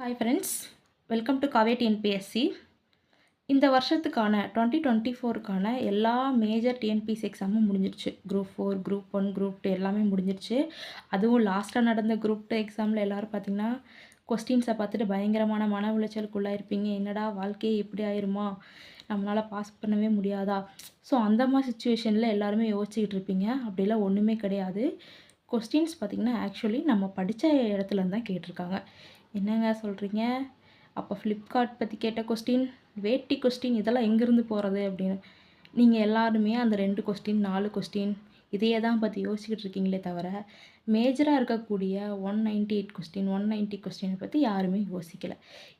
Hi friends welcome to காவேட் NPSC இந்த வருஷத்துக்கான டுவெண்ட்டி டுவெண்ட்டி ஃபோருக்கான எல்லா மேஜர் டிஎன்பிஎஸ்சி எக்ஸாமும் முடிஞ்சிருச்சு. Group four group one group two எல்லாமே முடிஞ்சிருச்சு. அதுவும் லாஸ்ட்டாக நடந்த குரூப் டூ எக்ஸாமில் எல்லோரும் பார்த்திங்கன்னா கொஸ்டின்ஸை பார்த்துட்டு பயங்கரமான மன உளைச்சலுக்குள்ளே இருப்பீங்க. என்னடா வாழ்க்கையே இப்படி ஆயிருமா? நம்மளால் பாஸ் பண்ணவே முடியாதா? ஸோ அந்த மாதிரி சுச்சுவேஷனில் எல்லாருமே யோசிச்சுக்கிட்டு இருப்பீங்க. அப்படிலாம் ஒன்றுமே கிடையாது. கொஸ்டின்ஸ் பார்த்திங்கன்னா ஆக்சுவலி நம்ம படித்த இடத்துலேருந்து தான் கேட்டிருக்காங்க. என்னங்க சொல்கிறீங்க அப்போ ஃப்ளிப்கார்ட் பற்றி கேட்ட கொஸ்டின் வேட்டி கொஸ்டின் இதெல்லாம் எங்கேருந்து போகிறது அப்படின்னு. நீங்கள் எல்லாருமே அந்த ரெண்டு கொஸ்டின் நாலு கொஸ்டின் இதையே தான் பற்றி யோசிச்சுக்கிட்டு இருக்கீங்களே தவிர மேஜராக இருக்கக்கூடிய one ninety eight question one ninety கொஸ்டினை பற்றி யாருமே யோசிக்கலை.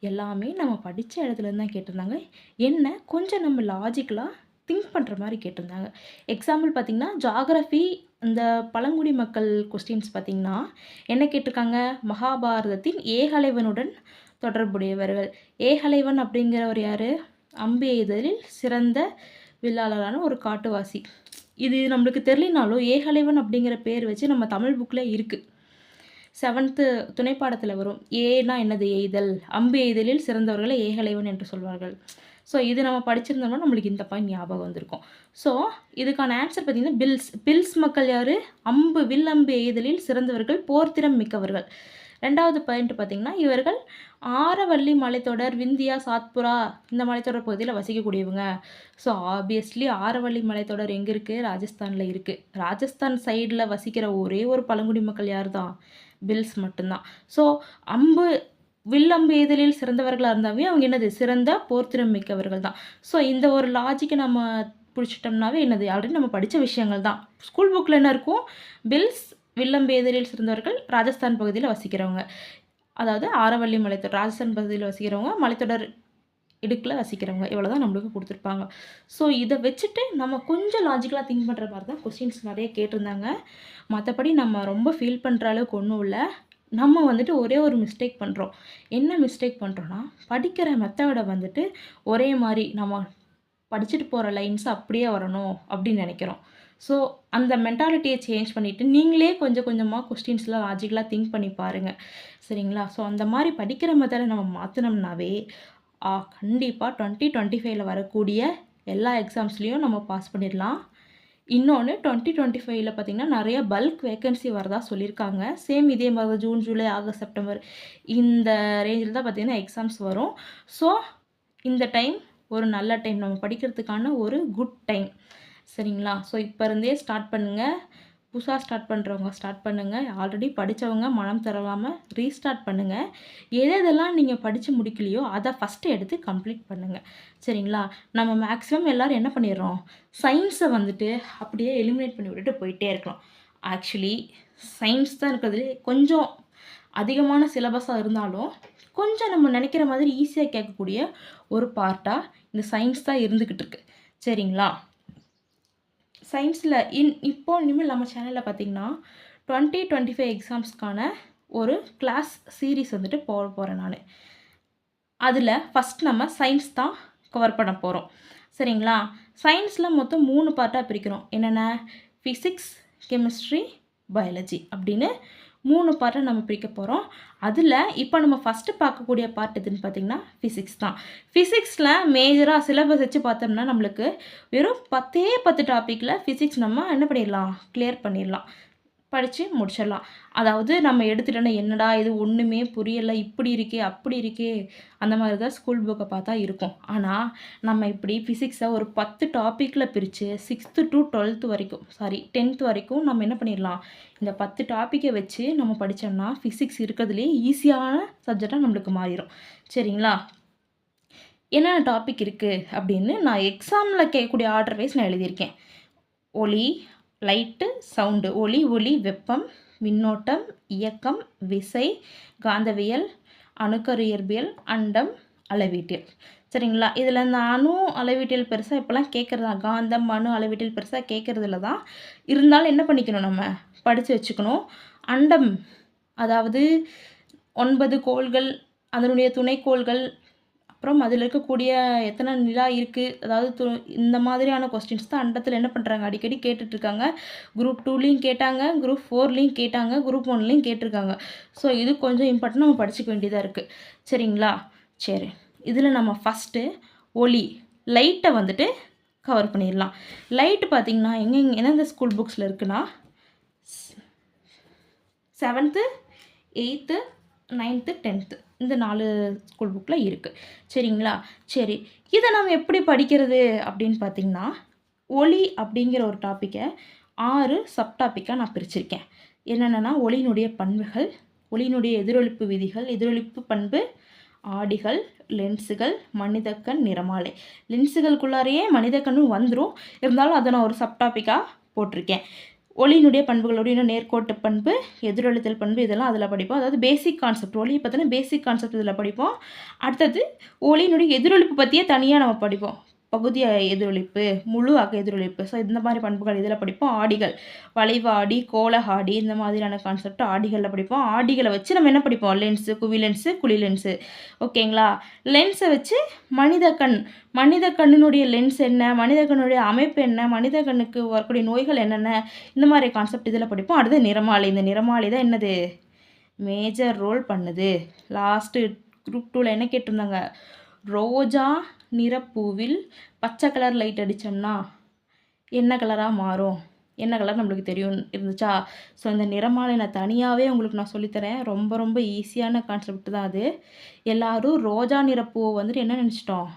எல்லாமே நம்ம படித்த இடத்துலேருந்து தான் கேட்டிருந்தாங்க. என்ன? கொஞ்சம் நம்ம லாஜிக்கலாக திங்க் பண்ணுற மாதிரி கேட்டிருந்தாங்க. எக்ஸாம்பிள் பார்த்திங்கன்னா ஜாகிரஃபி இந்த பழங்குடி மக்கள் கொஸ்டின்ஸ் பார்த்திங்கன்னா என்ன கேட்டிருக்காங்க? மகாபாரதத்தின் ஏகலைவனுடன் தொடர்புடையவர்கள். ஏகலைவன் அப்படிங்கிறவர் யார்? அம்பு எய்தலில் சிறந்த வில்லாளரான ஒரு காட்டுவாசி. இது நம்மளுக்கு தெரியலனாலும் ஏகலைவன் அப்படிங்கிற பேர் வச்சு நம்ம தமிழ் புக்கில் இருக்குது செவன்த்து துணைப்பாடத்தில் வரும். ஏனா என்னது? எய்தல் அம்பு எய்தலில் சிறந்தவர்களை ஏகலைவன் என்று சொல்வார்கள். ஸோ இது நம்ம படிச்சிருந்தோம்னா நம்மளுக்கு இந்த பாயிண்ட் ஞாபகம் வந்திருக்கும். ஸோ இதுக்கான ஆன்சர் பார்த்திங்கன்னா பில்ஸ். பில்ஸ் மக்கள் யார்? அம்பு வில் அம்பு எய்தலில் சிறந்தவர்கள் போர்த்திறம் மிக்கவர்கள். ரெண்டாவது பாயிண்ட் பார்த்திங்கன்னா இவர்கள் ஆரவள்ளி மலைத்தொடர் விந்தியா சாத்புரா இந்த மலைத்தொடர் பகுதியில் வசிக்கக்கூடியவங்க. ஸோ ஆப்வியஸ்லி ஆரவள்ளி மலைத்தொடர் எங்கே இருக்குது ராஜஸ்தானில் இருக்குது ராஜஸ்தான் சைடில் வசிக்கிற ஒரே ஒரு பழங்குடி மக்கள் யார் தான் பில்ஸ் மட்டும்தான். ஸோ அம்பு வில்லம்பேதலில் சிறந்தவர்களாக இருந்தாவே அவங்க என்னது? சிறந்த போர்த்திறம் மிக்கவர்கள் தான். ஸோ இந்த ஒரு லாஜிக்கை நம்ம பிடிச்சிட்டோம்னாவே என்னது? ஆல்ரெடி நம்ம படித்த விஷயங்கள் தான். ஸ்கூல் புக்கில் என்ன இருக்கும்? பில்ஸ் வில்லம்பேதலில் சிறந்தவர்கள் ராஜஸ்தான் பகுதியில் வசிக்கிறவங்க. அதாவது ஆரவள்ளி மலைத்தொடர் ராஜஸ்தான் பகுதியில் வசிக்கிறவங்க மலைத்தொடர் இடுக்கில் வசிக்கிறவங்க. இவ்வளோ தான் நம்மளுக்கு கொடுத்துருப்பாங்க. ஸோ இதை வச்சுட்டு நம்ம கொஞ்சம் லாஜிக்கலாக திங்க் பண்ணுற மாதிரி தான் கொஸ்டின்ஸ் நிறைய கேட்டிருந்தாங்க. மற்றபடி நம்ம ரொம்ப ஃபீல் பண்ணுற அளவுக்கு ஒன்றும் இல்லை. நம்ம வந்துட்டு ஒரே ஒரு மிஸ்டேக் பண்ணுறோம் என்ன மிஸ்டேக் பண்ணுறோன்னா படிக்கிற மெத்தடை வந்துட்டு ஒரே மாதிரி நம்ம படிச்சுட்டு போகிற லைன்ஸ் அப்படியே வரணும் அப்படின்னு நினைக்கிறோம். ஸோ அந்த மென்டாலிட்டியை சேஞ்ச் பண்ணிவிட்டு நீங்களே கொஞ்சம் கொஞ்சமாக கொஸ்டின்ஸ்லாம் லாஜிக்கலாக திங்க் பண்ணி பாருங்கள் சரிங்களா? ஸோ அந்த மாதிரி படிக்கிற மெத்தடை நம்ம மாற்றினோம்னாவே கண்டிப்பாக டுவெண்ட்டி டுவெண்ட்டி ஃபைவ்ல வரக்கூடிய எல்லா எக்ஸாம்ஸ்லேயும் நம்ம பாஸ் பண்ணிடலாம். இன்னொன்று டுவெண்ட்டி டுவெண்ட்டி ஃபைவ்ல பார்த்திங்கன்னா நிறைய பல்க் வேக்கன்சி வரதா சொல்லியிருக்காங்க சேம் இதே மாதிரி தான் ஜூன் ஜூலை ஆகஸ்ட் செப்டம்பர் இந்த ரேஞ்சில் தான் பார்த்திங்கன்னா எக்ஸாம்ஸ் வரும். ஸோ இந்த டைம் ஒரு நல்ல டைம் நம்ம படிக்கிறதுக்கான ஒரு குட் டைம் சரிங்களா? ஸோ இப்போ இருந்தே ஸ்டார்ட் பண்ணுங்கள் புதுசாக ஸ்டார்ட் பண்ணுறவங்க ஸ்டார்ட் பண்ணுங்கள் ஆல்ரெடி படித்தவங்க மனம் தரலாமல் ரீஸ்டார்ட் பண்ணுங்கள் எது எதெல்லாம் நீங்கள் படித்து முடிக்கலையோ அதை ஃபஸ்ட்டு எடுத்து கம்ப்ளீட் பண்ணுங்கள் சரிங்களா? நம்ம மேக்ஸிமம் எல்லோரும் என்ன பண்ணிடுறோம்? சயின்ஸை வந்துட்டு அப்படியே எலிமினேட் பண்ணி விட்டுட்டு போயிட்டே இருக்கலாம். ஆக்சுவலி சயின்ஸ் தான் இருக்கிறதுலே கொஞ்சம் அதிகமான சிலபஸாக இருந்தாலும் கொஞ்சம் நம்ம நினைக்கிற மாதிரி ஈஸியாக கேட்கக்கூடிய ஒரு பார்ட்டாக இந்த சயின்ஸ் தான் இருந்துக்கிட்டு இருக்கு. சரிங்களா? சயின்ஸில் இன் இப்போ இனிமேல் நம்ம சேனலில் பார்த்திங்கன்னா டுவெண்ட்டி டுவெண்ட்டி ஃபைவ் எக்ஸாம்ஸ்க்கான ஒரு கிளாஸ் சீரீஸ் வந்துட்டு போக போகிறேன் நான். அதில் ஃபஸ்ட் நம்ம சயின்ஸ் தான் கவர் பண்ண போகிறோம் சரிங்களா? சயின்ஸில் மொத்தம் மூணு பார்ட்டாக பிரிக்கிறோம். என்னென்ன? ஃபிசிக்ஸ் கெமிஸ்ட்ரி பயாலஜி அப்படின்னு மூணு பார்ட்டை நம்ம பிரிக்க போகிறோம் அதில் இப்போ நம்ம ஃபஸ்ட்டு பார்க்கக்கூடிய பார்ட் எதுன்னு பார்த்திங்கன்னா ஃபிசிக்ஸ் தான். ஃபிசிக்ஸில் மேஜராக சிலபஸ் வச்சு பார்த்தோம்னா நம்மளுக்கு வெறும் பத்தே பத்து டாப்பிக்கில் ஃபிசிக்ஸ் நம்ம என்ன பண்ணிடலாம்? கிளியர் பண்ணிடலாம். படித்து முடிச்சிடலாம். அதாவது நம்ம எடுத்துட்டோன்னா என்னடா இது ஒன்றுமே புரியலை இப்படி இருக்கே அப்படி இருக்கே அந்த மாதிரி தான் ஸ்கூல் புக்கை பார்த்தா இருக்கும். ஆனால் நம்ம இப்படி ஃபிசிக்ஸை ஒரு பத்து டாப்பிக்கில் பிரித்து சிக்ஸ்த்து டு டுவெல்த்து வரைக்கும் சாரி டென்த்து வரைக்கும் நம்ம என்ன பண்ணிடலாம்? இந்த பத்து டாப்பிக்கை வச்சு நம்ம படித்தோம்னா ஃபிசிக்ஸ் இருக்கிறதுலே ஈஸியான சப்ஜெக்டாக நம்மளுக்கு மாறிடும் சரிங்களா? என்னென்ன டாபிக் இருக்குது அப்படின்னு நான் எக்ஸாமில் கேட்கக்கூடிய ஆர்டர் வைஸ் நான் எழுதியிருக்கேன். ஒளி லைட்டு சவுண்டு ஒளி ஒளி வெப்பம் மின்னோட்டம் இயக்கம் விசை காந்தவியல் அணுக்கரு இயற்பியல் அண்டம் அளவீட்டியல். சரிங்களா? இதில் இந்த அணு அளவீட்டியல் பெருசாக இப்போலாம் கேட்குறதா? காந்தம் அணு அளவீட்டியல் பெருசாக கேட்குறதுல தான். இருந்தாலும் என்ன பண்ணிக்கணும் நம்ம? படித்து வச்சுக்கணும். அண்டம் அதாவது ஒன்பது கோள்கள் அதனுடைய துணைக்கோள்கள் அப்புறம் அதில் இருக்கக்கூடிய எத்தனை நிலா இருக்குது அதாவது து இந்த மாதிரியான கொஸ்டின்ஸ் தான் அண்டத்தில் என்ன பண்ணுறாங்க அடிக்கடி கேட்டுட்ருக்காங்க. குரூப் டூலேயும் கேட்டாங்க. குரூப் ஃபோர்லேயும் கேட்டாங்க. குரூப் ஒன்லேயும் கேட்டிருக்காங்க. ஸோ இது கொஞ்சம் இம்பார்ட்டன் நம்ம படிச்சுக்க வேண்டியதாக இருக்குது சரிங்களா? சரி. இதில் நம்ம ஃபஸ்ட்டு ஒளி லைட்டை வந்துட்டு கவர் பண்ணிடலாம். லைட்டு பார்த்திங்கன்னா எங்கே எந்தெந்த ஸ்கூல் புக்ஸில் இருக்குன்னா செவன்த்து எயித்து நைன்த்து டென்த்து இந்த நாலு ஸ்கூல் புக்கில் இருக்குது சரிங்களா? சரி. இதை நம்ம எப்படி படிக்கிறது அப்படின்னு பார்த்திங்கன்னா ஒளி அப்படிங்கிற ஒரு டாப்பிக்கை ஆறு சப்டாப்பிக்காக நான் பிரிச்சிருக்கேன். என்னென்னா ஒளியினுடைய பண்புகள் ஒளியினுடைய எதிரொலிப்பு விதிகள் எதிரொலிப்பு பண்பு ஆடிகள் லென்ஸுகள் மனிதக்கண் நிறமாலை. லென்ஸுகளுக்குள்ளாரையே மனிதக்கண்ணும் வந்துடும் இருந்தாலும் அதை நான் ஒரு சப்டாப்பிக்காக போட்டிருக்கேன். ஒளியினுடைய பண்புகளோடு இன்னும் நேர்கோட்டு பண்பு எதிரொலித்தல் பண்பு இதெல்லாம் அதில் படிப்போம். அதாவது பேசிக் கான்செப்ட் ஒளியை பற்றின பேசிக் கான்செப்ட் இதில் படிப்போம். அடுத்தது ஒளியினுடைய எதிரொலிப்பு பற்றியே தனியாக நம்ம படிப்போம். பகுதி எதிரொலிப்பு முழு அக எதிரொலிப்பு. ஸோ இந்த மாதிரி பண்புகள் இதில் படிப்போம். ஆடிகள். வளைவு ஆடி இந்த மாதிரியான கான்செப்ட் ஆடிகளில் படிப்போம். ஆடிகளை வச்சு நம்ம என்ன படிப்போம்? லென்ஸு குவி லென்ஸு குழி லென்ஸு ஓகேங்களா லென்ஸை வச்சு மனித கண். மனித கண்ணினுடைய லென்ஸ் என்ன? மனித கண்ணுடைய அமைப்பு என்ன? மனித கண்ணுக்கு வரக்கூடிய நோய்கள் என்னென்ன? இந்த மாதிரி கான்செப்ட் இதில் படிப்போம். அடுத்து நிறமாலை. இந்த நிறமாலை தான் என்னது? மேஜர் ரோல் பண்ணுது. லாஸ்ட்டு குரூப் டூவில் என்ன கேட்டிருந்தாங்க? ரோஜா நிறப்பூவில் பச்சை கலர் லைட் அடித்தோம்னா என்ன கலராக மாறும்? என்ன கலர் நம்மளுக்கு தெரியும் இருந்துச்சா? ஸோ இந்த நிறமாலை நான் தனியாகவே உங்களுக்கு நான் சொல்லித்தரேன். ரொம்ப ரொம்ப ஈஸியான கான்செப்ட் தான் அது. எல்லோரும் ரோஜா நிறப்பூவை வந்துட்டு என்ன நினச்சிட்டோம்?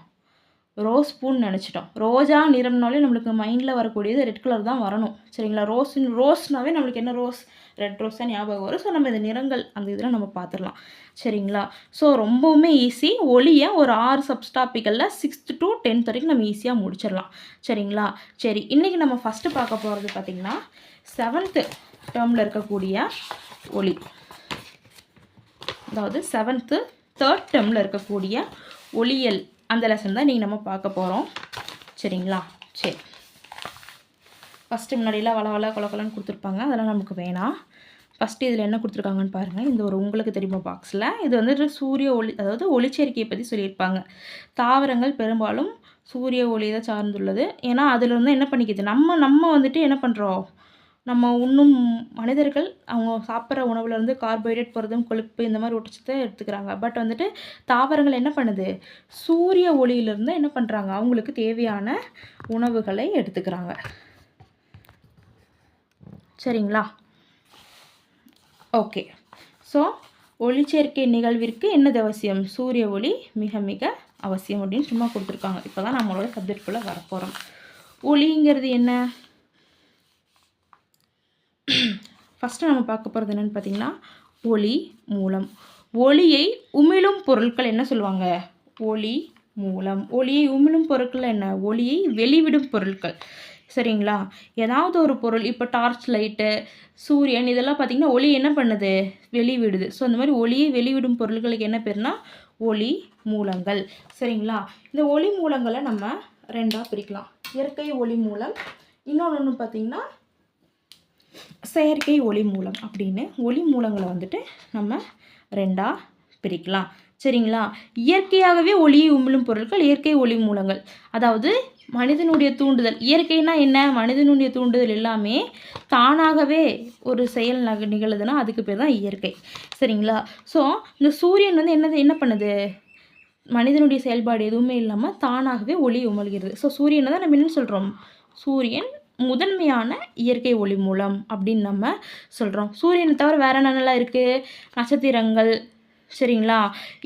ரோஸ் பூன்னு நினச்சிட்டோம். ரோஜா நிறம்னாலே நம்மளுக்கு மைண்டில் வரக்கூடியது ரெட் கலர் தான் வரணும். சரிங்களா? ரோஸ்னு ரோஸ்னாவே நம்மளுக்கு என்ன ரோஸ் ரெட் ரோஸ் தான் ஞாபகம் வரும். ஸோ நம்ம இந்த நிறங்கள் அந்த இதில் நம்ம பார்த்துடலாம். சரிங்களா? ஸோ ரொம்பவுமே ஈஸி ஒளியை ஒரு ஆறு சப்ஸ்டாப்பிக்கலில் சிக்ஸ்த் டு டென்த் வரைக்கும் நம்ம ஈஸியாக முடிச்சிடலாம். சரிங்களா? சரி இன்றைக்கி நம்ம ஃபஸ்ட்டு பார்க்க போகிறது பார்த்திங்கன்னா செவன்த்து டேர்மில் இருக்கக்கூடிய ஒளி. அதாவது செவன்த்து தேர்ட் டேர்மில் இருக்கக்கூடிய ஒளியல் அந்த லெசன் தான் நீங்கள் நம்ம பார்க்க போகிறோம் சரிங்களா? சரி. ஃபஸ்ட்டு முன்னாடியெல்லாம் வள வள குளக்கலன்னு கொடுத்துருப்பாங்க. அதெல்லாம் நமக்கு வேணாம். ஃபஸ்ட்டு இதில் என்ன கொடுத்துருக்காங்கன்னு பாருங்கள் இந்த ஒரு உங்களுக்கு தெரியுமா பாக்ஸில் இது வந்துட்டு சூரிய ஒளி அதாவது ஒளிச்சேர்க்கையை பற்றி சொல்லியிருப்பாங்க. தாவரங்கள் பெரும்பாலும் சூரிய ஒளி தான் சார்ந்துள்ளது. ஏன்னா அதில் வந்து என்ன பண்ணிக்கிது? நம்ம நம்ம வந்துட்டு என்ன பண்ணுறோம் நம்ம உண்ணும் மனிதர்கள் அவங்க சாப்பிட்ற உணவுலேருந்து கார்போஹைட்ரேட் புரதம் கொழுப்பு இந்த மாதிரி ஊட்டச்சத்தை எடுத்துக்கிறாங்க. பட் வந்துட்டு தாவரங்கள் என்ன பண்ணுது? சூரிய ஒளியிலிருந்து என்ன பண்ணுறாங்க அவங்களுக்கு தேவையான உணவுகளை எடுத்துக்கிறாங்க. சரிங்களா? ஓகே ஸோ ஒளிச்சேர்க்கை நிகழ்விற்கு என்னது அவசியம்? சூரிய ஒளி மிக மிக அவசியம் அப்படின்னு சும்மா கொடுத்துருக்காங்க. இப்போ தான் நம்மளோட சப்ஜெக்ட்குள்ளே வரப்போகிறோம் ஒளிங்கிறது என்ன? ஃபஸ்ட்டு நம்ம பார்க்க போகிறது என்னென்னு பார்த்தீங்கன்னா ஒளி மூலம். ஒளியை உமிழும் பொருட்கள் என்ன சொல்லுவாங்க? ஒளி மூலம். ஒளியை உமிழும் பொருட்கள் என்ன? ஒளியை வெளிவிடும் பொருட்கள். சரிங்களா? ஏதாவது ஒரு பொருள் இப்போ டார்ச் லைட்டு சூரியன் இதெல்லாம் பார்த்திங்கன்னா ஒளி என்ன பண்ணுது? வெளிவிடுது. ஸோ அந்த மாதிரி ஒளியை வெளிவிடும் பொருள்களுக்கு என்ன பேர்னா ஒளி மூலங்கள். சரிங்களா? இந்த ஒளி மூலங்களை நம்ம ரெண்டாக பிரிக்கலாம். இயற்கை ஒளி மூலம். இன்னொன்று பார்த்திங்கன்னா செயற்கை ஒளி மூலம் அப்படின்னு ஒளி மூலங்களை வந்துட்டு நம்ம ரெண்டாக பிரிக்கலாம். சரிங்களா? இயற்கையாகவே ஒளியை உமிழும் பொருட்கள் இயற்கை ஒளி மூலங்கள். அதாவது மனிதனுடைய தூண்டுதல். இயற்கைனா என்ன? மனிதனுடைய தூண்டுதல் எல்லாமே தானாகவே ஒரு செயல் நக நிகழுதுன்னா அதுக்கு பேர் தான் இயற்கை. சரிங்களா? ஸோ இந்த சூரியன் வந்து என்னது என்ன பண்ணுது? மனிதனுடைய செயல்பாடு எதுவுமே இல்லாமல் தானாகவே ஒளி உமல்கிறது ஸோ சூரியனை தான் நம்ம என்ன சொல்கிறோம் சூரியன் முதன்மையான இயற்கை ஒளி மூலம் அப்படின்னு நம்ம சொல்கிறோம் சூரியனை தவிர வேறு என்னென்னலாம் இருக்குது நட்சத்திரங்கள் சரிங்களா?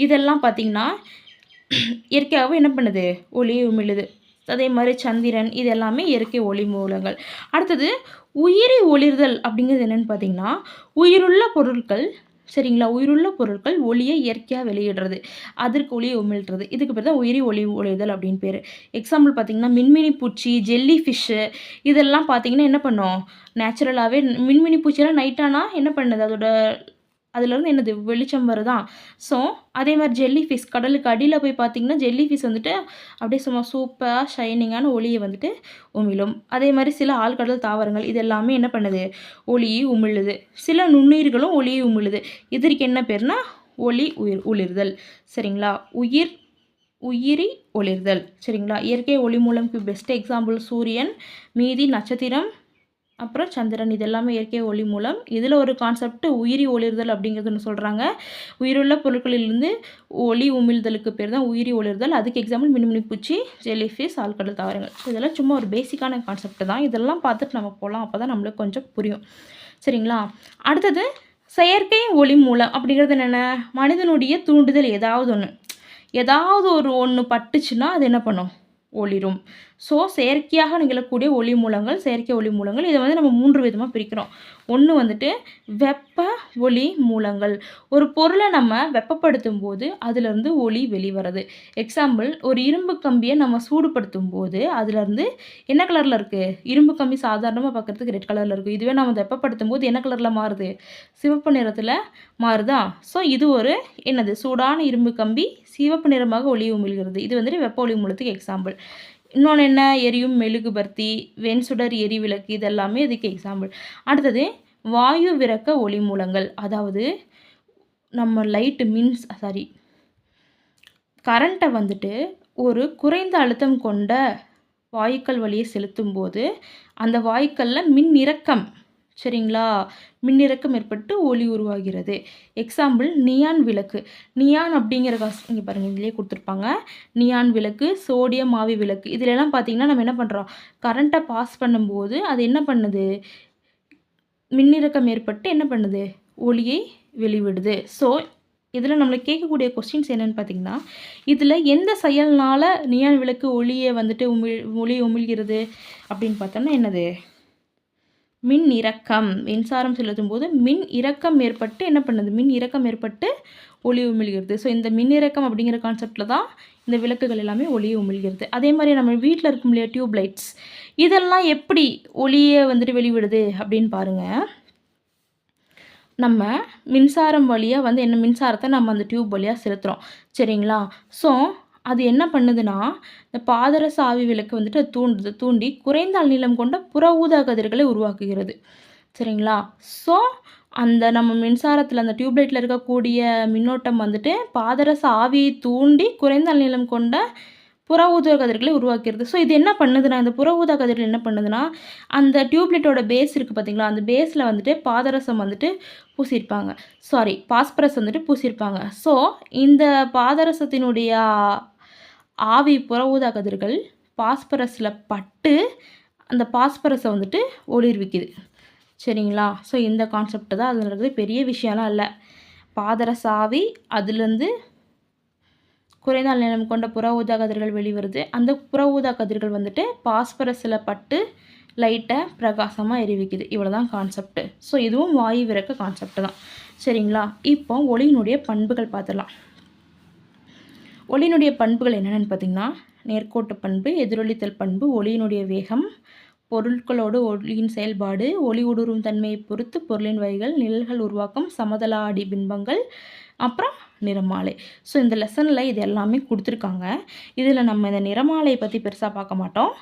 இதெல்லாம் பார்த்திங்கன்னா இயற்கையாகவே என்ன பண்ணுது? ஒளி உமிழுது அதே மாதிரி சந்திரன் இது எல்லாமே இயற்கை ஒளி மூலங்கள். அடுத்தது உயிரி ஒளிர்தல் அப்படிங்கிறது என்னென்னு பார்த்தீங்கன்னா உயிருள்ள பொருட்கள் சரிங்களா? உயிருள்ள பொருட்கள் ஒளியை இயற்கையாக வெளியிடுறது. அதற்கு ஒளியை உமிழ்றது இதுக்கு பேர் தான் உயிரி ஒளி ஒளிதல் அப்படின்னு பேர். எக்ஸாம்பிள் பார்த்திங்கன்னா மின்மினி பூச்சி ஜெல்லி ஃபிஷ்ஷு இதெல்லாம் பார்த்திங்கன்னா என்ன பண்ணும்? நேச்சுரலாகவே மின்மினி பூச்சியெல்லாம் நைட்டானா என்ன பண்ணுது? அதோட அதுலேருந்து என்னது வெளிச்சம் வருதான் ஸோ அதே மாதிரி ஜெல்லி ஃபிஷ் கடலுக்கு அடியில் போய் பார்த்திங்கன்னா ஜெல்லி ஃபிஷ் வந்துட்டு அப்படியே சும்மா சூப்பராக ஷைனிங்கான ஒளியை வந்துட்டு உமிழும். அதே மாதிரி சில ஆழ்கடல் தாவரங்கள் இது எல்லாமே என்ன பண்ணுது? ஒளியை உமிழுது. சில நுண்ணுயிர்களும் ஒளியை உமிழுது. இதற்கு என்ன பேர்னா ஒளி உயிர் ஒளிர்தல். சரிங்களா? உயிர் உயிரி ஒளிர்தல். சரிங்களா? இயற்கை ஒளி மூலம்க்கு பெஸ்ட் எக்ஸாம்பிள் சூரியன் மீதி நட்சத்திரம் அப்புறம் சந்திரன் இது எல்லாமே இயற்கை ஒளி மூலம். இதில் ஒரு கான்செப்ட் உயிரி ஒளிர்தல் அப்படிங்கிறது ஒன்று சொல்கிறாங்க உயிருள்ள பொருட்களிலிருந்து ஒளி உமிழ்தலுக்கு பேர் தான் உயிரி ஒளிர்தல். அதுக்கு எக்ஸாம்பிள் மினுமினி பூச்சி ஜெலிஃபிஷ் ஆழ்கடல் தாவரங்கள். ஸோ இதெல்லாம் சும்மா ஒரு பேசிக்கான கான்செப்ட் தான். இதெல்லாம் பார்த்துட்டு நம்ம போகலாம் அப்போ தான் நம்மளுக்கு கொஞ்சம் புரியும். சரிங்களா? அடுத்தது செயற்கை ஒளி மூலம் அப்படிங்கிறது என்னென்ன? மனிதனுடைய தூண்டுதல் ஏதாவது ஒன்று ஏதாவது ஒரு ஒன்று பட்டுச்சுன்னா அது என்ன பண்ணும்? ஒளிரும். ஸோ செயற்கையாக நிகழக்கூடிய ஒளி மூலங்கள் செயற்கை ஒளி மூலங்கள் இதை வந்து நம்ம மூன்று விதமாக பிரிக்கிறோம். ஒன்று வந்துட்டு வெப்ப ஒளி மூலங்கள். ஒரு பொருளை நம்ம வெப்பப்படுத்தும் போது அதிலிருந்து ஒளி வெளிவருது. எக்ஸாம்பிள் ஒரு இரும்பு கம்பியை நம்ம சூடுபடுத்தும் போது அதுலேருந்து என்ன கலரில் இருக்குது இரும்பு கம்பி சாதாரணமாக பார்க்குறதுக்கு ரெட் கலரில் இருக்குது இதுவே நம்ம வெப்பப்படுத்தும் போது என்ன கலரில் மாறுது? சிவப்பு நிறத்தில் மாறுதா? ஸோ இது ஒரு என்னது? சூடான இரும்பு கம்பி சிவப்பு நிறமாக ஒளி உமிழ்கிறது. இது வந்துட்டு வெப்ப ஒளி மூலத்துக்கு எக்ஸாம்பிள் இன்னொன்று என்ன? எரியும் மெழுகுபர்த்தி வெண்சுடர் எரி விளக்கு இதெல்லாமே இதுக்கு எக்ஸாம்பிள் அடுத்தது வாயு விறக்க ஒளி மூலங்கள். அதாவது நம்ம லைட்டு மின்ஸ் சாரி கரண்ட்டை வந்துட்டு ஒரு குறைந்த அழுத்தம் கொண்ட வாயுக்கள் வழியை செலுத்தும் போது அந்த வாயுக்களில் மின் இறக்கம் சரிங்களா? மின்னிறக்கம் ஏற்பட்டு ஒளி உருவாகிறது. எக்ஸாம்பிள் நியான் விளக்கு. நியான் அப்படிங்கிற காசு இங்கே பாருங்கள் இதிலே கொடுத்துருப்பாங்க. நியான் விளக்கு சோடியம் ஆவி விளக்கு. இதிலெல்லாம் பார்த்தீங்கன்னா நம்ம என்ன பண்ணுறோம் கரண்ட்டை பாஸ் பண்ணும்போது அது என்ன பண்ணுது? மின்னிறக்கம் ஏற்பட்டு என்ன பண்ணுது? ஒளியை வெளிவிடுது. ஸோ இதில் நம்மளுக்கு கேட்கக்கூடிய கொஸ்டின்ஸ் என்னென்னு பார்த்தீங்கன்னா இதில் எந்த செயல்னால் நியான் விளக்கு ஒளியை வந்துட்டு உமிழ் ஒளி உமிழ்கிறது அப்படின்னு பார்த்தோம்னா என்னது? மின் இறக்கம் மின்சாரம் செலுத்தும் போது மின் இறக்கம் ஏற்பட்டு என்ன பண்ணுது? மின் இறக்கம் ஏற்பட்டு ஒளி உமிழ்கிறது ஸோ இந்த மின் இறக்கம் அப்படிங்கிற கான்செப்டில் தான் இந்த விளக்குகள் எல்லாமே ஒளியை உமிழ்கிறது அதே மாதிரி நம்ம வீட்டில் இருக்கும் இல்லையா? டியூப் லைட்ஸ் இதெல்லாம் எப்படி ஒளியை வந்துட்டு வெளிவிடுது அப்படின்னு பாருங்கள் நம்ம மின்சாரம் வழியாக வந்து என்ன? மின்சாரத்தை நம்ம அந்த டியூப் வழியாக செலுத்துகிறோம் சரிங்களா? ஸோ அது என்ன பண்ணுதுன்னா இந்த பாதரச ஆவி விளக்கு வந்துட்டு தூண்டுது தூண்டி குறைந்த அல்நிலம் கொண்ட புற ஊதா கதிர்களை உருவாக்குகிறது. சரிங்களா? ஸோ அந்த நம்ம மின்சாரத்தில் அந்த டியூப்லைட்டில் இருக்கக்கூடிய மின்னோட்டம் வந்துட்டு பாதரச ஆவியை தூண்டி குறைந்த அல்நிலம் கொண்ட புற ஊதா கதிர்களை உருவாக்கிறது ஸோ இது என்ன பண்ணுதுன்னா இந்த புற ஊதா கதிர்கள் என்ன பண்ணுதுன்னா அந்த டியூப்லைட்டோட பேஸ் இருக்குது பார்த்தீங்களா அந்த பேஸில் வந்துட்டு பாதரசம் வந்துட்டு பூசியிருப்பாங்க. சாரி பாஸ்பரஸ் வந்துட்டு பூசியிருப்பாங்க. ஸோ இந்த பாதரசத்தினுடைய ஆவி புற ஊதா கதிர்கள் பாஸ்பரஸில் பட்டு அந்த பாஸ்பரஸை வந்துட்டு ஒளிர்விக்குது. சரிங்களா? ஸோ இந்த கான்செப்ட் தான் அதில் இருக்கிறது பெரிய விஷயம்லாம் இல்லை. பாதரச ஆவி அதுலேருந்து குறைந்த நிலம் கொண்ட புற ஊதா கதிர்கள் வெளிவருது. அந்த புற ஊதா கதிர்கள் வந்துட்டு பாஸ்பரஸில் பட்டு லைட்டை பிரகாசமாக எரிவிக்குது. இவ்வளோ தான் கான்செப்ட்டு ஸோ இதுவும் வாயு விறக்க கான்செப்ட் தான். சரிங்களா? இப்போ ஒளியினுடைய பண்புகள் பார்த்துடலாம். ஒளியினுடைய பண்புகள் என்னென்னு பார்த்திங்கன்னா நேர்கோட்டு பண்பு எதிரொலித்தல் பண்பு ஒளியினுடைய வேகம் பொருட்களோடு ஒளியின் செயல்பாடு ஒளி ஊடுருவும் தன்மையை பொறுத்து பொருளின் வகைகள் நிழல்கள் உருவாக்கம் சமதள அடி பின்பங்கள் அப்புறம் நிறமாலை. ஸோ இந்த லெசனில் இது எல்லாமே கொடுத்துருக்காங்க. இதில் நம்ம இந்த நிறமாலையை பற்றி பெருசாக பார்க்க மாட்டோம்.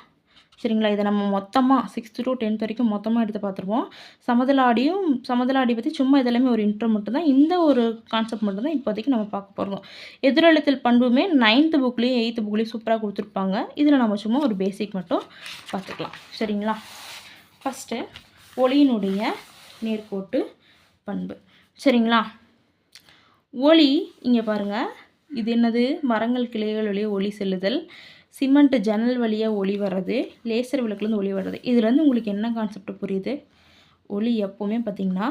சரிங்களா? இதை நம்ம மொத்தமாக சிக்ஸ்த்து டு டென்த் வரைக்கும் மொத்தமாக எடுத்து பார்த்துருவோம். சமதலாடியும் சமதலாடி பற்றி சும்மா இதெல்லாமே ஒரு இன்ட்ரோ மட்டும்தான். இந்த ஒரு கான்செப்ட் மட்டும்தான் இப்போதைக்கு நம்ம பார்க்க போகிறோம் எதிரெழுத்தல் பண்புமே நைன்த்து புக்லேயும் எயித்து புக்லேயும் சூப்பராக கொடுத்துருப்பாங்க. இதில் நம்ம சும்மா ஒரு பேசிக் மட்டும் பார்த்துக்கலாம். சரிங்களா? ஃபஸ்ட்டு ஒளியினுடைய நேர்கோட்டு பண்பு. சரிங்களா? ஒளி இங்கே பாருங்கள் இது என்னது? மரங்கள் கிளைகளுடைய ஒளி செல்லுதல். சிமெண்ட் ஜன்னல் வழியாக ஒளி வர்றது லேசர் விளக்குலேருந்து ஒளி வர்றது. இதுலேருந்து உங்களுக்கு என்ன கான்செப்ட் புரியுது? ஒளி எப்போவுமே பார்த்திங்கன்னா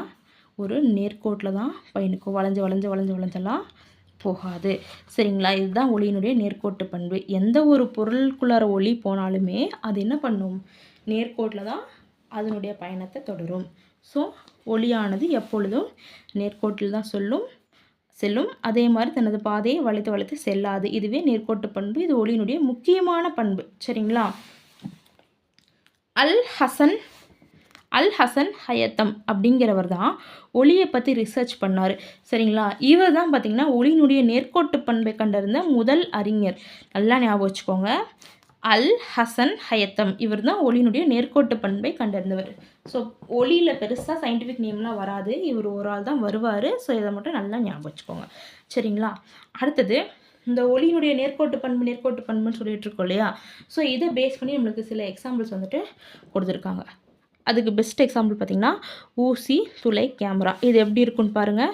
ஒரு நேர்கோட்டில் தான் பயணிக்கும். வளைஞ்சு வளைஞ்சு வளைஞ்சு வளைஞ்செல்லாம் போகாது. சரிங்களா? இதுதான் ஒளியினுடைய நேர்கோட்டு பண்பு. எந்த ஒரு பொருளுக்குள்ளார ஒளி போனாலுமே அது என்ன பண்ணும்? நேர்கோட்டில் தான் அதனுடைய பயணத்தை தொடரும். ஸோ ஒளியானது எப்பொழுதும் நேர்கோட்டில் தான் சொல்லும். செல்லும். அதே மாதிரி தனது பாதையை வளைத்து வளைத்து செல்லாது. இதுவே நேர்கோட்டு பண்பு. இது ஒளியினுடைய முக்கியமான பண்பு. சரிங்களா? அல் ஹசன் அல் ஹசன் ஹயத்தம் அப்படிங்கிறவர் தான் ஒளியை பற்றி ரிசர்ச் பண்ணார். சரிங்களா? இவர் தான் பார்த்திங்கன்னா ஒளியினுடைய நேர்கோட்டு பண்பை கண்டறிந்த முதல் அறிஞர். நல்லா ஞாபகம் வச்சுக்கோங்க. அல் ஹசன் ஹயத்தம். இவர் தான் ஒளியினுடைய நேர்கோட்டு பண்பை கண்டறிந்தவர். ஸோ ஒளியில் பெருசாக சயின்டிஃபிக் நேம்லாம் வராது. இவர் ஒரு ஆள் தான் வருவார். ஸோ இதை மட்டும் நல்லா ஞாபகம் வச்சுக்கோங்க. சரிங்களா? அடுத்தது இந்த ஒளியினுடைய நேர்கோட்டு பண்பு நேர்கோட்டு பண்புன்னு சொல்லிட்டு இருக்கோம் இல்லையா? ஸோ இதை பேஸ் பண்ணி நம்மளுக்கு சில எக்ஸாம்பிள்ஸ் வந்துட்டு கொடுத்துருக்காங்க. அதுக்கு பெஸ்ட் எக்ஸாம்பிள் பார்த்திங்கன்னா ஊசி துளை கேமரா இது எப்படி இருக்குன்னு பாருங்கள்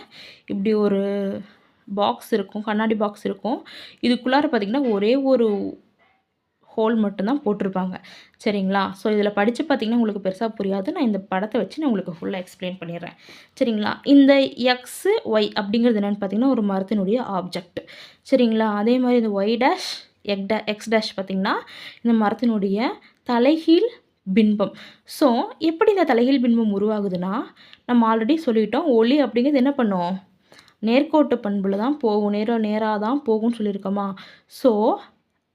இப்படி ஒரு பாக்ஸ் இருக்கும். கண்ணாடி பாக்ஸ் இருக்கும். இதுக்குள்ளார பார்த்திங்கன்னா ஒரே ஒரு ஹோல் மட்டும்தான் போட்டிருப்பாங்க. சரிங்களா? ஸோ இதில் படித்து பார்த்திங்கன்னா உங்களுக்கு பெருசாக புரியாது. நான் இந்த படத்தை வச்சு நான் உங்களுக்கு ஃபுல்லாக எக்ஸ்பிளைன் பண்ணிடுறேன். சரிங்களா? இந்த எக்ஸு ஒய் அப்படிங்கிறது என்னென்னு பார்த்தீங்கன்னா ஒரு மரத்தினுடைய ஆப்ஜெக்ட் சரிங்களா? அதே மாதிரி இந்த ஒய் டேஷ் எக் டே எக்ஸ் டேஷ் பார்த்திங்கன்னா இந்த மரத்தினுடைய தலைகீழ் பின்பம் ஸோ எப்படி இந்த தலைகீழ் பின்பம் உருவாகுதுன்னா நம்ம ஆல்ரெடி சொல்லிட்டோம். ஒளி அப்படிங்கிறது என்ன பண்ணும்? நேர்கோட்டு பண்பில் தான் போகும். நேராக நேராக தான் போகும்னு சொல்லியிருக்கோமா? ஸோ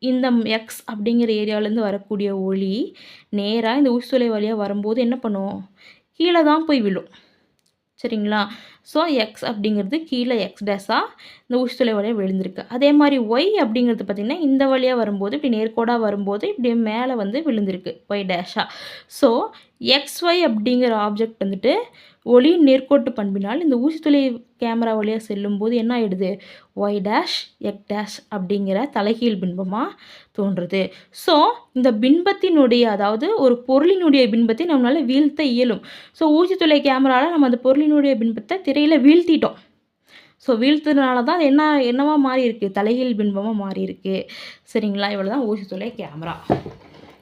இந்த எக்ஸ் அப்படிங்கிற ஏரியாவிலேருந்து வரக்கூடிய ஒளி நேராக இந்த ஊசுலை வழியாக வரும்போது என்ன பண்ணும்? கீழே தான் போய் விழும். சரிங்களா? ஸோ எக்ஸ் அப்படிங்கிறது கீழே எக்ஸ் டேஸாக இந்த ஊசித்துளை வழியாக விழுந்திருக்கு. அதே மாதிரி ஒய் அப்படிங்கிறது பார்த்திங்கன்னா இந்த வழியாக வரும்போது இப்படி நேர்கோடாக வரும்போது இப்படி மேலே வந்து விழுந்திருக்கு. ஒய் டேஷாக ஸோ எக்ஸ் ஒய் அப்படிங்கிற ஆப்ஜெக்ட் வந்துட்டு ஒளி நேர்கோட்டு பண்பினால் இந்த ஊசித்துளை கேமரா வழியாக செல்லும்போது என்ன ஆகிடுது ஒய் டேஷ் எக் டேஷ் அப்படிங்கிற தலைகீழ் பின்பமாக தோன்றுறது ஸோ இந்த பின்பத்தினுடைய அதாவது ஒரு பொருளினுடைய பின்பத்தை நம்மளால் வீழ்த்த இயலும். ஸோ ஊசித்துளை கேமராவில் நம்ம அந்த பொருளினுடைய பின்பத்தை திரையில் வீழ்த்திட்டோம். ஸோ வீழ்த்ததுனால தான் அது என்ன என்னவாக மாறி இருக்குது தலைகீழ் பின்பமாக மாறி இருக்குது சரிங்களா? இவ்வளோ தான் ஊசித்துளை கேமரா.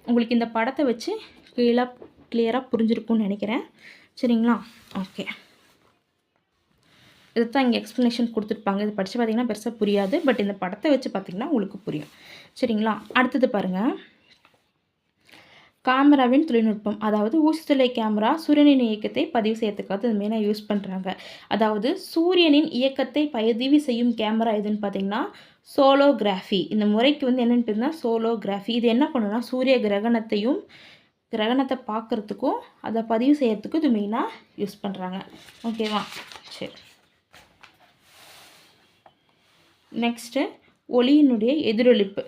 உங்களுக்கு இந்த படத்தை வச்சு கீழே கிளியராக புரிஞ்சிருக்கும்னு நினைக்கிறேன். சரிங்களா? ஓகே இதுதான் இங்கே எக்ஸ்ப்ளனேஷன் கொடுத்துருப்பாங்க. இது படித்து பார்த்தீங்கன்னா பெருசாக புரியாது. பட் இந்த படத்தை வச்சு பார்த்திங்கன்னா உங்களுக்கு புரியும். சரிங்களா? அடுத்தது பாருங்கள் கேமராவின் தொழில்நுட்பம். அதாவது ஊசித்துளை கேமரா சூரியனின் இயக்கத்தை பதிவு செய்யறதுக்காக இது மெயினாக யூஸ் பண்ணுறாங்க அதாவது சூரியனின் இயக்கத்தை பதிவு செய்யும் கேமரா எதுன்னு பார்த்தீங்கன்னா சோலோகிராஃபி இந்த முறைக்கு வந்து என்னென்னு பேருனா சோலோகிராஃபி இது என்ன பண்ணுன்னா சூரிய கிரகணத்தையும் கிரகணத்தை பார்க்குறதுக்கும் அதை பதிவு செய்கிறதுக்கும் இது மெயினாக யூஸ் பண்ணுறாங்க ஓகேவா சரி. நெக்ஸ்ட்டு ஒளியினுடைய எதிரொலிப்பு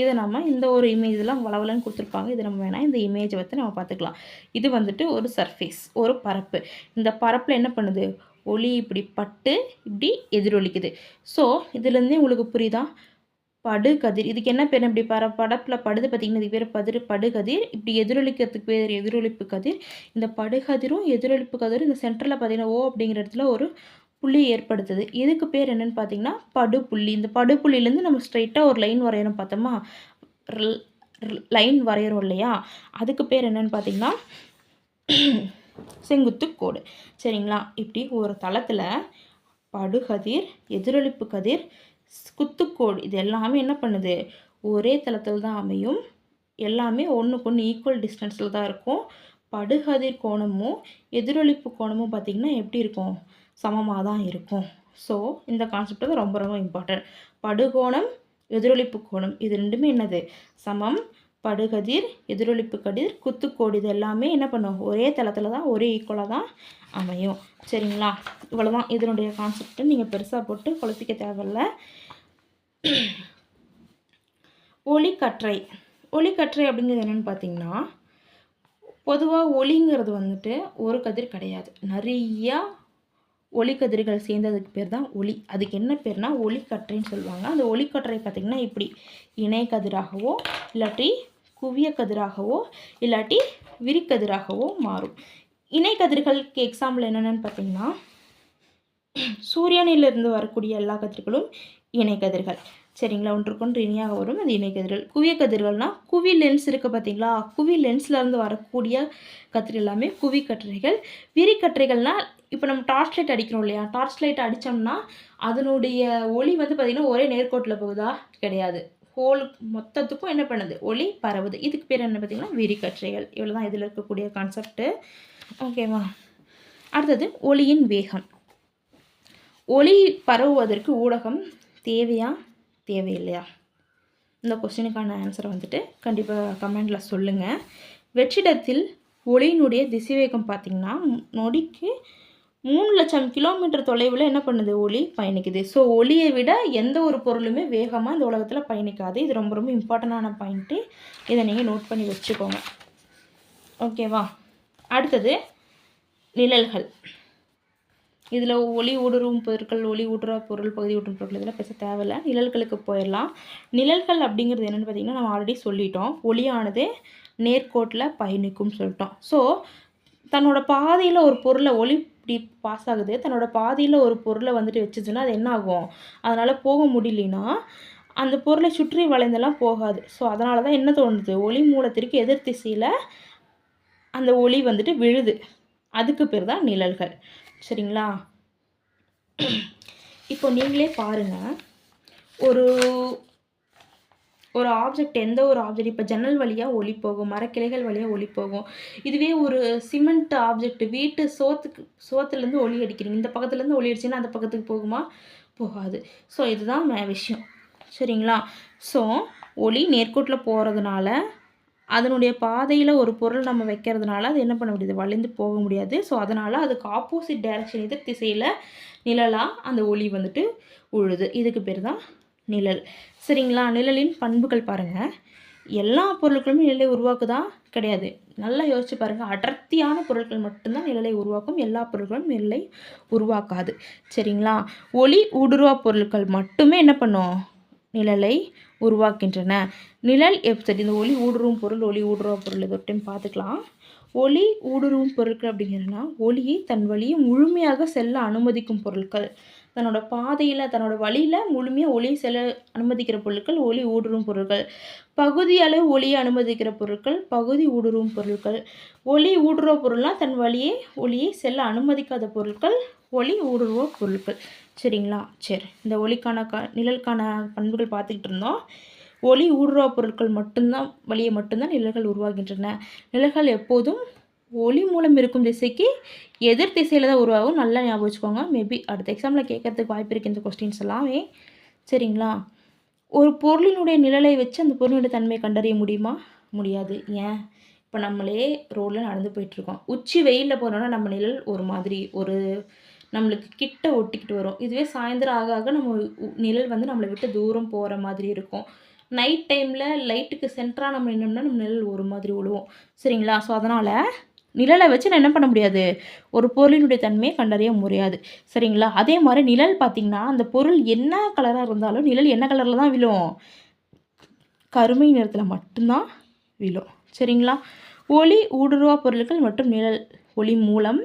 இதை நம்ம இந்த ஒரு இமேஜெலாம் வளவலன்னு கொடுத்துருப்பாங்க. இது நம்ம வேணால் இந்த இமேஜை வந்து நம்ம பார்த்துக்கலாம். இது வந்துட்டு ஒரு சர்ஃபேஸ் ஒரு பரப்பு. இந்த பரப்பில் என்ன பண்ணுது? ஒளி இப்படி பட்டு இப்படி எதிரொலிக்குது. ஸோ இதுலேருந்தே உங்களுக்கு புரியுதா? படுகதிர். இதுக்கு என்ன பேர் இப்படி பர படப்பில் படுது பார்த்திங்கன்னா இதுக்கு பேர் பதிர் படுகதிர். இப்படி எதிரொலிக்கிறதுக்கு பேர் எதிரொலிப்பு கதிர். இந்த படுகதிரும் எதிரொலிப்பு கதிரும் இந்த சென்டரில் பார்த்திங்கன்னா ஓ அப்படிங்கிற இடத்துல ஒரு புள்ளி ஏற்படுத்துது. இதுக்கு பேர் என்னென்னு பார்த்தீங்கன்னா படுப்புள்ளி இந்த படுப்புள்ளிலேருந்து நம்ம ஸ்ட்ரைட்டாக ஒரு லைன் வரையணும் பார்த்தோமா? லைன் வரைகிறோம் இல்லையா? அதுக்கு பேர் என்னென்னு பார்த்தீங்கன்னா செங்குத்து கோடு. சரிங்களா? இப்படி ஒரு தளத்தில் படுகதிர் எதிரொலிப்பு கதிர் குத்துக்கோடு. இது எல்லாமே என்ன பண்ணுது? ஒரே தளத்தில் தான் அமையும். எல்லாமே ஒன்றுக்கு ஒன்று ஈக்குவல் டிஸ்டன்ஸில் தான் இருக்கும். படுகதிர் கோணமும் எதிரொலிப்பு கோணமும் பார்த்திங்கன்னா எப்படி இருக்கும்? சமமாக தான் இருக்கும். ஸோ இந்த கான்செப்ட் வந்து ரொம்ப ரொம்ப இம்பார்ட்டன்ட் படுகோணம் எதிரொலிப்பு கோணம் இது ரெண்டுமே என்னது? சமம். படுகதிர் எதிரொலிப்பு கதிர் குத்துக்கோடு இது எல்லாமே என்ன பண்ணும்? ஒரே தளத்தில் தான் ஒரே ஈக்குவலாக தான் அமையும். சரிங்களா? இவ்வளோ தான் இதனுடைய கான்செப்ட்டு நீங்கள் பெருசாக போட்டு குழப்பிக்க தேவையில்ல. ஒளிக்கற்றை. ஒளிக்கற்றை அப்படிங்கிறது என்னென்னு பார்த்தீங்கன்னா பொதுவாக ஒளிங்கிறது வந்துட்டு ஒரு கதிர் கிடையாது. நிறையா ஒளிக்கதிர்கள் சேர்ந்ததுக்கு பேர் தான் ஒளி. அதுக்கு என்ன பேர்னா ஒளிக்கற்றைன்னு சொல்லுவாங்க. அந்த ஒளிக்கற்றை பார்த்திங்கன்னா இப்படி இணைக்கதிராகவோ இல்லாட்டி குவிய கதிராகவோ இல்லாட்டி விரிக்கதிராகவோ மாறும். இணை கதிர்களுக்கு எக்ஸாம்பிள் என்னென்னு பார்த்தீங்கன்னா சூரியனிலிருந்து வரக்கூடிய எல்லா கதிர்களும் இணை கதிர்கள். சரிங்களா? ஒன்றுக்கொன்று இணையாக வரும் அது இணை கதிர்கள். குவிய கதிர்கள்னால் குவி லென்ஸ் இருக்குது பார்த்தீங்களா? குவி லென்ஸ்லேருந்து வரக்கூடிய கதிர் எல்லாமே குவி கற்றைகள். விரி கற்றைகள்னால் இப்போ நம்ம டார்ச் லைட் அடிக்கிறோம் இல்லையா? டார்ச் லைட் அடித்தோம்னா அதனுடைய ஒளி வந்து பார்த்திங்கன்னா ஒரே நேர்கோட்டில் போகுதா? கிடையாது. ஹோல் மொத்தத்துக்கும் என்ன பண்ணுது? ஒளி பரவுது. இதுக்கு பேர் என்ன பார்த்திங்கன்னா? விரிக்கற்றைகள் இவ்வளோ தான் இதில் இருக்கக்கூடிய கான்செப்ட்டு ஓகேவா அடுத்தது ஒளியின் வேகம். ஒளி பரவுவதற்கு ஊடகம் தேவையா? தேவையில்லையா? இந்த கொஸ்டினுக்கான ஆன்சரை வந்துட்டு கண்டிப்பாக கமெண்டில் சொல்லுங்கள் வெற்றிடத்தில் ஒளியினுடைய திசைவேகம் பார்த்திங்கன்னா நொடிக்கு மூணு லட்சம் கிலோமீட்டர் தொலைவில் என்ன பண்ணுது? ஒளி பயணிக்குது. ஸோ ஒளியை விட எந்த ஒரு பொருளுமே வேகமாக இந்த உலகத்தில் பயணிக்காது. இது ரொம்ப ரொம்ப இம்பார்ட்டண்டான பாயிண்ட்டு இதை நீங்கள் நோட் பண்ணி வச்சுக்கோங்க. ஓகேவா அடுத்தது நிழல்கள். இதில் ஒளி ஊடுருவும் பொருட்கள் ஒளி ஊடுற பொருள் பகுதி ஊற்றும் பொருட்கள் இதெல்லாம் பேச தேவையில்ல. நிழல்களுக்கு போயிடலாம். நிழல்கள் அப்படிங்கிறது என்னென்னு பார்த்தீங்கன்னா நம்ம ஆல்ரெடி சொல்லிட்டோம். ஒளியானது நேர்கோட்டில் பயணிக்கும்னு சொல்லிட்டோம். ஸோ தன்னோட பாதையில் ஒரு பொருளை ஒளி இப்படி பாஸ் ஆகுது. தன்னோட பாதியில் ஒரு பொருளை வந்துட்டு வச்சுச்சுன்னா அது என்ன ஆகும் அதனால் போக முடியலனா அந்த பொருளை சுற்றி வளைந்தெல்லாம் போகாது. ஸோ அதனால தான் என்ன தோணுது? ஒளி மூலத்திற்கு எதிர் திசையில் அந்த ஒளி வந்துட்டு விழுது. அதுக்கு பேர் தான் நிழல்கள். சரிங்களா? இப்போ நீங்களே பாருங்கள் ஒரு ஒரு ஆப்ஜெக்ட் எந்த ஒரு ஆப்ஜெக்ட் இப்போ ஜன்னல் வழியாக ஒளி போகும் மரக்கிளைகள் வழியாக ஒளி போகும் இதுவே ஒரு சிமெண்ட் ஆப்ஜெக்ட் வீட்டு சோத்துக்கு சோத்துலேருந்து ஒளி அடிக்கிறீங்க. இந்த பக்கத்துலேருந்து ஒளி அடிச்சுன்னா அந்த பக்கத்துக்கு போகுமா? போகாது. ஸோ இதுதான் விஷயம். சரிங்களா? ஸோ ஒளி நேர்கோட்டில் போகிறதுனால அதனுடைய பாதையில் ஒரு பொருள் நம்ம வைக்கிறதுனால அது என்ன பண்ண முடியாது? வளைந்து போக முடியாது. ஸோ அதனால் அதுக்கு ஆப்போசிட் டைரக்ஷன் எதிர் திசையில் நிழலாக அந்த ஒளி வந்துட்டு உழுது. இதுக்கு பேர் தான் நிழல். சரிங்களா? நிழலின் பண்புகள் பாருங்கள் எல்லா பொருட்களுமே நிழலை உருவாக்குதா? கிடையாது. நல்லா யோசிச்சு பாருங்கள் அடர்த்தியான பொருட்கள் மட்டும்தான் நிழலை உருவாக்கும். எல்லா பொருட்களும் நிழலை உருவாக்காது. சரிங்களா? ஒளி ஊடுருவா பொருட்கள் மட்டுமே என்ன பண்ணும்? நிழலை உருவாக்கின்றன. நிழல் எப் சரி இந்த ஒளி ஊடுருவும் பொருள் ஒளி ஊடுருவா பொருள் இது ஒரு டைம் பார்த்துக்கலாம். ஒளி ஊடுருவும் பொருட்கள் அப்படிங்கிறதுனா ஒளியை தன் வழியை முழுமையாக செல்ல அனுமதிக்கும் பொருட்கள். தன்னோட பாதையில் தன்னோட வழியில் முழுமையாக ஒளி செல்ல அனுமதிக்கிற பொருட்கள் ஒளி ஊடுருவும் பொருட்கள். பகுதி அளவு ஒளியை அனுமதிக்கிற பொருட்கள் பகுதி ஊடுருவும் பொருட்கள். ஒளி ஊடுருவ பொருள்னால் தன் வழியே ஒளியை செல்ல அனுமதிக்காத பொருட்கள் ஒளி ஊடுருவ பொருட்கள். சரிங்களா? சரி. இந்த ஒளிக்கான க நிழலுக்கான பண்புகள் பார்த்துக்கிட்டு இருந்தோம். ஒளி ஊடுருவ பொருட்கள் மட்டும்தான் வழியை மட்டும்தான் நிழல்கள் உருவாகின்றன. நிழல்கள் எப்போதும் ஒளி மூலம் இருக்கும் திசைக்கு எதிர் திசையில் தான் உருவாகும். நல்லா ஞாபகம் வச்சுக்கோங்க. மேபி அடுத்த எக்ஸாமில் கேட்கறதுக்கு வாய்ப்பு இருக்குது இந்த கொஸ்டின்ஸ் எல்லாமே. சரிங்களா? ஒரு பொருளினுடைய நிழலை வச்சு அந்த பொருளினுடைய தன்மையை கண்டறிய முடியுமா? முடியாது. ஏன்? இப்போ நம்மளே ரோடில் நடந்து போயிட்டுருக்கோம் உச்சி வெயிலில் போனோன்னா நம்ம நிழல் ஒரு மாதிரி ஒரு நம்மளுக்கு கிட்ட ஒட்டிக்கிட்டு வரும். இதுவே சாயந்தரம் ஆக ஆக நம்ம உ- நிழல் வந்து நம்மளை விட்டு தூரம் போகிற மாதிரி இருக்கும். நைட் டைமில் லைட்டுக்கு சென்டராக நம்ம நின்னோம்னா நம்ம நிழல் ஒரு மாதிரி விழுவோம் சரிங்களா? ஸோ அதனால் நிழலை வச்சு நான் என்ன பண்ண முடியாது? ஒரு பொருளினுடைய தன்மையை கண்டறிய முடியாது. சரிங்களா? அதே மாதிரி நிழல் பார்த்திங்கன்னா அந்த பொருள் என்ன கலராக இருந்தாலும் நிழல் என்ன கலரில் தான் விழும்? கருமை நிறத்தில் மட்டும்தான் விழும். சரிங்களா? ஒளி ஊடுருவா பொருட்கள் மற்றும் நிழல். ஒளி மூலம்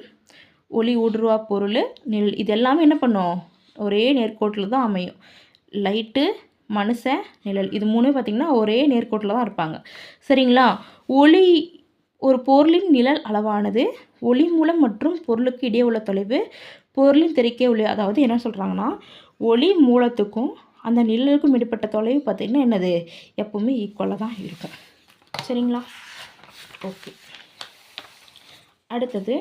ஒளி ஊடுருவா பொருள் நிழல். இது எல்லாமே என்ன பண்ணும்? ஒரே நேர்கோட்டில் தான் அமையும். லைட்டு மனுஷன் நிழல். இது மூணு பார்த்திங்கன்னா ஒரே நேர்கோட்டில் தான் இருப்பாங்க. சரிங்களா? ஒளி ஒரு பொருளின் நிழல் அளவானது ஒளி மூலம் மற்றும் பொருளுக்கு இடையே உள்ள தொலைவு பொருளின் திரைக்கே உள்ள அதாவது என்ன சொல்கிறாங்கன்னா ஒளி மூலத்துக்கும் அந்த நிழலுக்கும் இடைப்பட்ட தொலைவு பார்த்திங்கன்னா என்னது? எப்போவுமே ஈக்குவலாக தான் இருக்கும். சரிங்களா? ஓகே அடுத்தது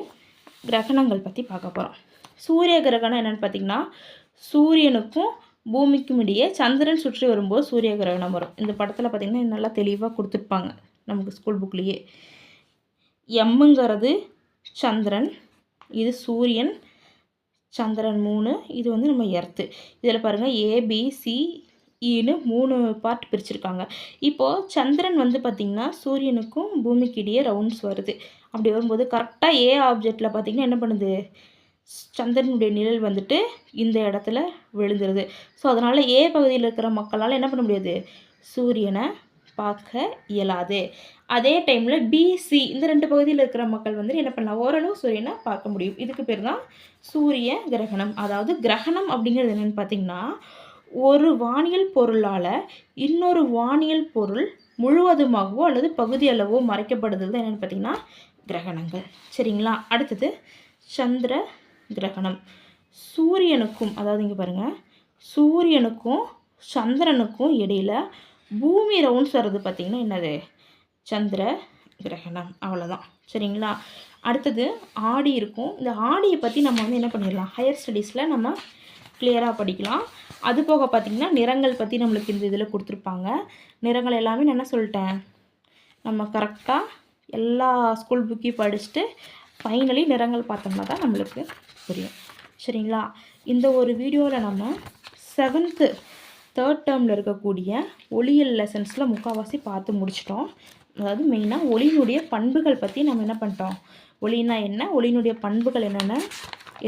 கிரகணங்கள் பற்றி பார்க்க போகிறோம் சூரிய கிரகணம் என்னென்னு பார்த்தீங்கன்னா சூரியனுக்கும் பூமிக்கும் இடையே சந்திரன் சுற்றி வரும்போது சூரிய கிரகணம் வரும். இந்த படத்தில் பார்த்திங்கன்னா நல்லா தெளிவாக கொடுத்துருப்பாங்க நமக்கு ஸ்கூல் புக்லேயே எம்முங்கிறது சந்திரன் இது சூரியன் சந்திரன் மூணு இது வந்து நம்ம எர்த்து இதில் பாருங்கள் ஏபிசிஇன்னு e மூணு பார்ட் பிரிச்சுருக்காங்க. இப்போது சந்திரன் வந்து பார்த்திங்கன்னா சூரியனுக்கும் பூமிக்கு இடையே ரவுண்ட்ஸ் வருது. அப்படி வரும்போது கரெக்டாக ஏ ஆப்ஜெக்டில் பார்த்திங்கன்னா என்ன பண்ணுது? சந்திரனுடைய நிழல் வந்துட்டு இந்த இடத்துல விழுந்துருது. ஸோ அதனால் ஏ பகுதியில் இருக்கிற மக்களால் என்ன பண்ண முடியாது? சூரியனை பார்க்க இயலாது. அதே டைமில் பிசி இந்த ரெண்டு பகுதியில் இருக்கிற மக்கள் வந்து என்ன பண்ணலாம்? ஓரளவு சூரியனை பார்க்க முடியும். இதுக்கு பேர் தான் சூரிய கிரகணம். அதாவது கிரகணம் அப்படிங்கிறது என்னென்னு பார்த்தீங்கன்னா ஒரு வானியல் பொருளால் இன்னொரு வானியல் பொருள் முழுவதுமாகவோ அல்லது பகுதியளவோ மறைக்கப்படுதல் தான் என்னென்னு பார்த்தீங்கன்னா கிரகணங்கள். சரிங்களா? அடுத்தது சந்திர கிரகணம். சூரியனுக்கும் அதாவது இங்கே பாருங்கள் சூரியனுக்கும் சந்திரனுக்கும் இடையில பூமி ரவுண்ட்ஸ் வர்றது பார்த்திங்கன்னா என்னது? சந்திர கிரகணம். அவ்வளோதான் சரிங்களா? அடுத்தது ஆடி இருக்கும். இந்த ஆடியை பற்றி நம்ம வந்து என்ன பண்ணிடலாம்? ஹையர் ஸ்டடீஸில் நம்ம கிளியராக படிக்கலாம். அது போக பார்த்திங்கன்னா நிறங்கள் பற்றி நம்மளுக்கு இந்த இதில் கொடுத்துருப்பாங்க. நிறங்கள் எல்லாமே நான் என்ன சொல்லிட்டேன்? நம்ம கரெக்டாக எல்லா ஸ்கூல் புக்கையும் படிச்சுட்டு ஃபைனலி நிறங்கள் பார்த்தோம்னா தான் நம்மளுக்கு புரியும். சரிங்களா? இந்த ஒரு வீடியோவில் நம்ம செவன்த்து தேர்ட் டேர்மில் இருக்கக்கூடிய ஒளியியல் லெசன்ஸில் முக்கால்வாசி பார்த்து முடிச்சிட்டோம். அதாவது மெயினாக ஒளியினுடைய பண்புகள் பற்றி நம்ம என்ன பண்ணிட்டோம்? ஒளினா என்ன? ஒளியினுடைய பண்புகள் என்னென்ன?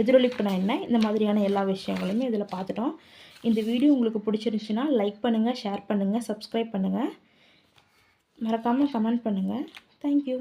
எதிரொலிப்புனா என்ன? இந்த மாதிரியான எல்லா விஷயங்களையுமே இதில் பார்த்துட்டோம். இந்த வீடியோ உங்களுக்கு பிடிச்சிருந்துச்சுன்னா லைக் பண்ணுங்கள் ஷேர் பண்ணுங்கள் சப்ஸ்கிரைப் பண்ணுங்கள் மறக்காமல் கமெண்ட் பண்ணுங்கள் தேங்க்யூ